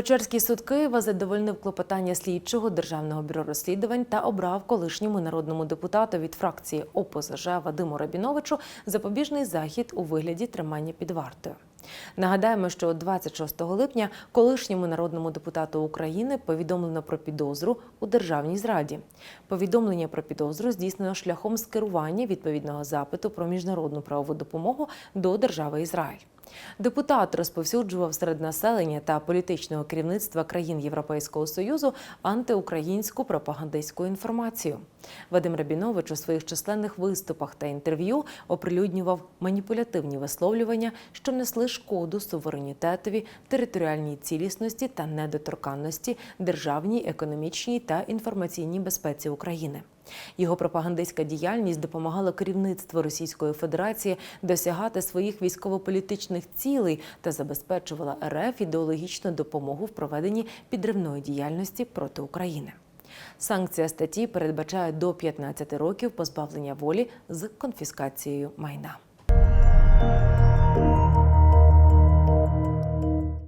Печерський суд Києва задовольнив клопотання слідчого державного бюро розслідувань та обрав колишньому народному депутату від фракції ОПЗЖ Вадиму Рабіновичу запобіжний захід у вигляді тримання під вартою. Нагадаємо, що 26 липня колишньому народному депутату України повідомлено про підозру у державній зраді. Повідомлення про підозру здійснено шляхом скерування відповідного запиту про міжнародну правову допомогу до держави Ізраїль. Депутат розповсюджував серед населення та політичного керівництва країн Європейського союзу антиукраїнську пропагандистську інформацію. Вадим Рабінович у своїх численних виступах та інтерв'ю оприлюднював маніпулятивні висловлювання, що несли шкоду суверенітетові, територіальній цілісності та недоторканності, державній, економічній та інформаційній безпеці України. Його пропагандистська діяльність допомагала керівництву Російської Федерації досягати своїх військово-політичних цілей та забезпечувала РФ ідеологічну допомогу в проведенні підривної діяльності проти України. Санкція статті передбачає до 15 років позбавлення волі з конфіскацією майна.